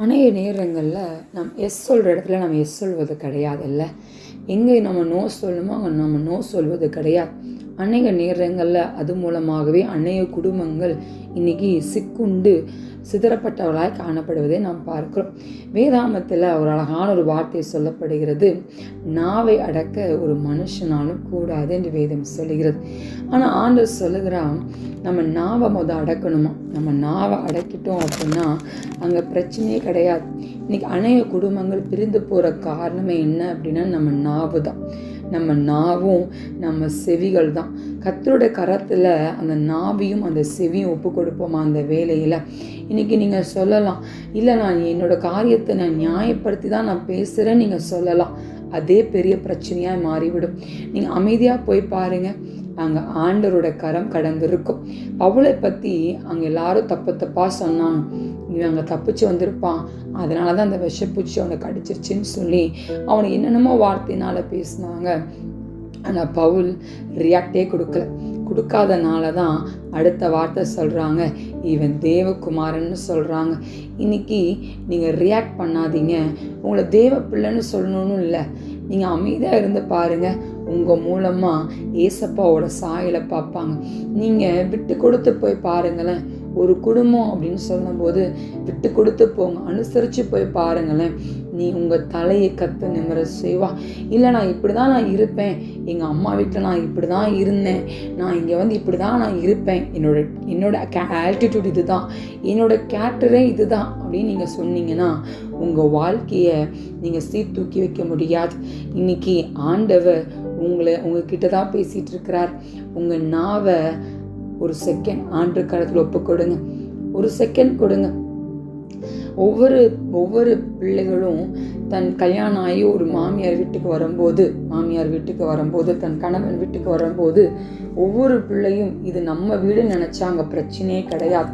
அநேக நேரங்களில் நம் எஸ் சொல்கிற இடத்துல நம்ம எஸ் சொல்வது கிடையாதுல்ல? எங்கே நம்ம நோ சொல்லணுமோ அங்கே நம்ம நோ சொல்வது கிடையாது. அநேக நேரங்களில் அது மூலமாகவே அநேக குடும்பங்கள் இன்னைக்கு சிக்குண்டு சிதறப்பட்டவர்களாய் காணப்படுவதை நாம் பார்க்கிறோம். வேதாமத்தில் ஒரு அழகான ஒரு வார்த்தை சொல்லப்படுகிறது நாவை அடக்க ஒரு மனுஷனாலும் கூடாது என்று வேதம் சொல்லுகிறது. ஆனால் ஆண்டு சொல்லுகிறான் நம்ம நாவை முத அடக்கணுமா? நம்ம நாவை அடக்கிட்டோம் அப்படின்னா அங்கே பிரச்சனையே கிடையாது. இன்றைக்கி அநேக குடும்பங்கள் பிரிந்து போகிற காரணமே என்ன அப்படின்னா நம்ம நாவு தான். நம்ம நாவும் நம்ம செவிகள் தான். கத்தருடைய கரத்தில் அந்த நாவியும் அந்த செவியும் ஒப்பு கொடுப்போமா அந்த வேலையில்? இன்றைக்கி நீங்கள் சொல்லலாம் இல்லை நான் என்னோடய காரியத்தை நான் நியாயப்படுத்தி தான் நான் பேசுகிறேன்னு நீங்கள் சொல்லலாம். அதே பெரிய பிரச்சனையாக மாறிவிடும். நீங்கள் அமைதியாக போய் பாருங்கள் அங்கே ஆண்டரோட கரம் கடந்திருக்கும். அவளை பற்றி அங்கே எல்லாரும் தப்பு தப்பாக சொன்னாங்க. இவன் அங்கே தப்பிச்சு வந்திருப்பான். அதனால தான் அந்த விஷப்பூச்சி அவனை கடிச்சிருச்சுன்னு சொல்லி அவனை என்னென்னமோ வார்த்தையினால் பேசினாங்க. ஆனால் பவுல் ரியாக்டே கொடுக்கல. கொடுக்காதனால தான் அடுத்த வார்த்தை சொல்கிறாங்க இவன் தேவகுமாரன்னு சொல்கிறாங்க இன்னைக்கு நீங்கள் ரியாக்ட் பண்ணாதீங்க. உங்களை தேவ பிள்ளைன்னு சொல்லணும்னு இல்லை. நீங்கள் அமைதியாக இருந்து பாருங்கள் உங்கள் மூலமாக ஏசப்பாவோட சாயலை பார்ப்பாங்க. நீங்கள் விட்டு கொடுத்து போய் பாருங்களேன். ஒரு குடும்பம் அப்படின்னு சொல்லும்போது விட்டு கொடுத்து போங்க. அனுசரித்து போய் பாருங்களேன். நீ உங்கள் தலையை கற்று நிமிர செய்வா. இல்லை நான் இப்படி தான் நான் இருப்பேன். எங்கள் அம்மா வீட்டில் நான் இப்படி தான் இருந்தேன். நான் இங்கே வந்து இப்படி தான் நான் இருப்பேன். என்னோட என்னோட கே ஆல்டிடியூட் இது தான் என்னோட கேரக்டரே இது தான் அப்படின்னு நீங்கள் சொன்னீங்கன்னா உங்கள் வாழ்க்கையை நீங்கள் சீர்தூக்கி வைக்க முடியாது. இன்னைக்கு ஆண்டவர் உங்களை உங்ககிட்ட தான் பேசிகிட்டு இருக்கிறார். உங்கள் நாவை ஒரு செகண்ட் ஆண்டு காலத்தில் ஒப்பு கொடுங்க. ஒரு செகண்ட் கொடுங்க. ஒவ்வொரு ஒவ்வொரு பிள்ளைகளும் தன் கல்யாணம் ஆகி ஒரு மாமியார் வீட்டுக்கு வரும்போது மாமியார் வீட்டுக்கு வரும்போது தன் கணவன் வீட்டுக்கு வரும்போது ஒவ்வொரு பிள்ளையும் இது நம்ம வீடு நினச்சா அங்கே பிரச்சனையே கிடையாது.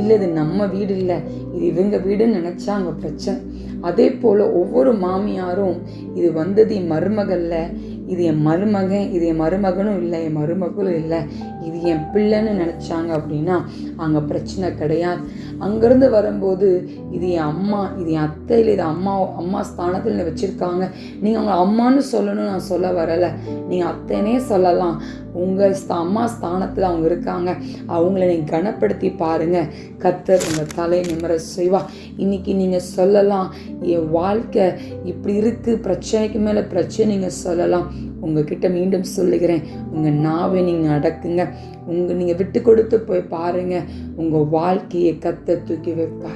இல்லை இது நம்ம வீடு இல்லை. இது இவங்க வீடுன்னு நினச்சா அங்கே பிரச்சனை. அதே போல் ஒவ்வொரு மாமியாரும் இது வந்தது மருமகளில் இது என் மருமகன் இது என் மருமகனும் இல்லை என் மருமகளும் இல்லை. இது என் பிள்ளைன்னு நினச்சாங்க அப்படின்னா அங்கே பிரச்சனை கிடையாது. அங்கேருந்து வரும்போது இது என் அம்மா இது என் அத்தை இல்லை இது அம்மா அம்மா ஸ்தானத்தில் வச்சுருக்காங்க. நீங்கள் அவங்க அம்மான்னு சொல்லணும்னு நான் சொல்ல வரலை. நீங்கள் அத்தைனே சொல்லலாம். உங்கள் அம்மா ஸ்தானத்தில் அவங்க இருக்காங்க. அவங்கள நீங்கள் கனப்படுத்தி பாருங்கள் கத்தர் உங்கள் தலை நிமிர செய்வா. இன்றைக்கி நீங்கள் சொல்லலாம் என் வாழ்க்கை இப்படி இருக்குது பிரச்சனைக்கு மேலே பிரச்சனை நீங்கள் சொல்லலாம். உங்ககிட்ட மீண்டும் சொல்லுகிறேன். உங்கள் நாவை நீங்கள் அடக்குங்க. உங்கள் நீங்கள் விட்டு கொடுத்து போய் பாருங்கள் உங்கள் வாழ்க்கையை கத்தை தூக்கி வைப்பார்.